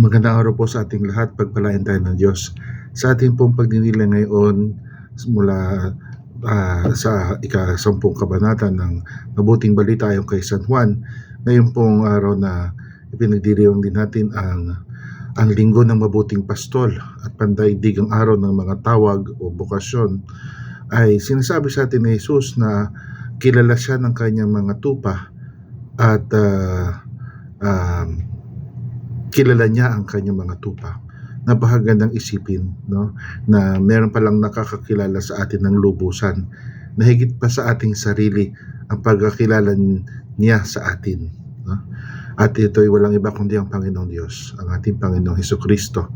Magandang araw po sa ating lahat. Pagpalain tayo ng Diyos. Sa ating pong pagninila ngayon mula ah, sa ika-sampung kabanata ng Mabuting Balita ayon kay San Juan, ngayon pong araw na ipinagdiriwang din natin ang ang linggo ng mabuting pastol at pandaigdigang araw ng mga tawag o bokasyon ay sinasabi sa atin ni Jesus na kilala siya ng kanyang mga tupa at ah, um, kilala niya ang kanyang mga tupa. Napakagandang isipin no na meron palang nakakakilala sa atin ng lubusan na higit pa sa ating sarili ang pagkakilala niya sa atin. No? At ito ay walang iba kundi ang Panginoong Diyos, ang ating Panginoong Heso Kristo.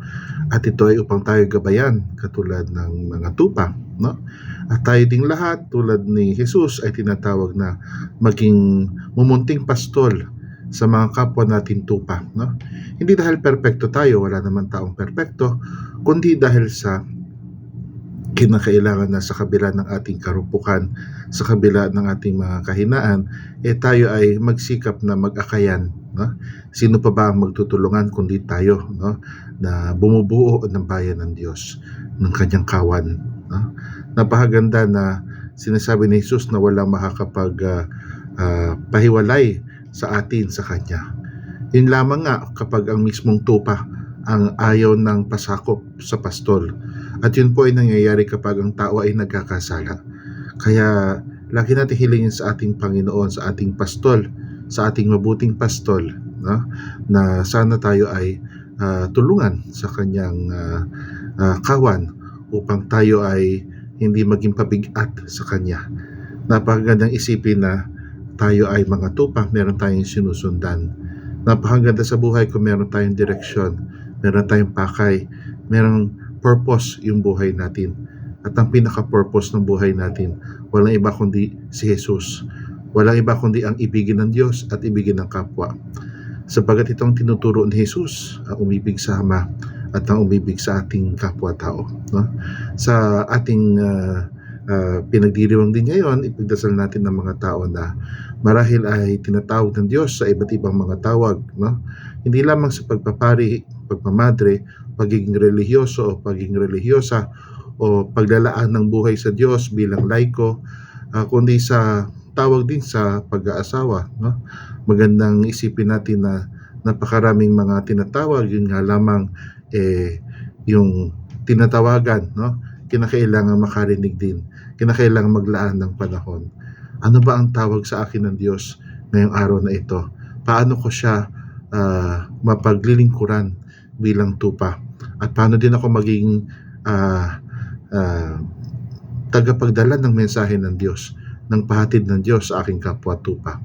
At ito ay upang tayo gabayan katulad ng mga tupa. No? At tayo ding lahat tulad ni Jesus ay tinatawag na maging mumunting pastol sa mga kapwa natin tupa. No? Hindi dahil perpekto tayo, wala naman taong perpekto, kundi dahil sa kinakailangan na sa kabila ng ating karupukan, sa kabila ng ating mga kahinaan, eh tayo ay magsikap na mag-akayan. No? Sino pa ba ang magtutulungan kundi tayo no? na bumubuo ng bayan ng Diyos, ng kanyang kawan. No? Napakaganda na sinasabi ni Jesus na walang makakapag ah, ah, pahiwalay sa atin sa Kanya. Yun lamang nga kapag ang mismong tupa ang ayaw ng pasakop sa pastol. At yun po ay nangyayari kapag ang tao ay nagkakasala. Kaya lagi natin hilingin sa ating Panginoon, sa ating pastol, sa ating mabuting pastol, no? na sana tayo ay ah, tulungan sa kanyang ah, ah, kawan upang tayo ay hindi maging pabigat sa kanya. Napakagandang isipin na tayo ay mga tupa, meron tayong sinusundan. Napakaganda sa buhay kung meron tayong direksyon, meron tayong pakay, merong purpose yung buhay natin. At ang pinaka-purpose ng buhay natin, walang iba kundi si Jesus. Walang iba kundi ang ibigin ng Diyos at ibigin ng kapwa. Sapagat itong tinuturo ni Jesus, ang umibig sa Ama at ang umibig sa ating kapwa-tao. No? Sa ating ah, ah, pinagdiriwang din ngayon, ipagdasal natin ng mga tao na marahil ay tinatawag ng Diyos sa iba't ibang mga tawag. No? Hindi lamang sa pagpapari, pagmamadre, pagiging relihiyoso o pagiging relihiyosa o paglalaan ng buhay sa Diyos bilang laiko, ah, kundi sa tawag din sa pag-aasawa. No? Magandang isipin natin na napakaraming mga tinatawag, yun nga lamang eh, yung tinatawagan, no? Kinakailangan makarinig din, kinakailangan maglaan ng panahon. Ano ba ang tawag sa akin ng Diyos ngayong araw na ito? Paano ko siya ah, mapaglilingkuran bilang tupa? At paano din ako maging ah, ah, tagapagdala ng mensahe ng Diyos, ng pahatid ng Diyos sa aking kapwa tupa?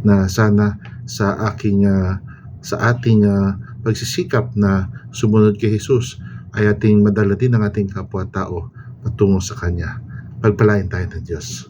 Na sana sa aking ah, sa ating ah, pagsisikap na sumunod kay Jesus ay ating madala din ang ating kapwa-tao patungo sa Kanya. Pagpalain tayo ng Diyos.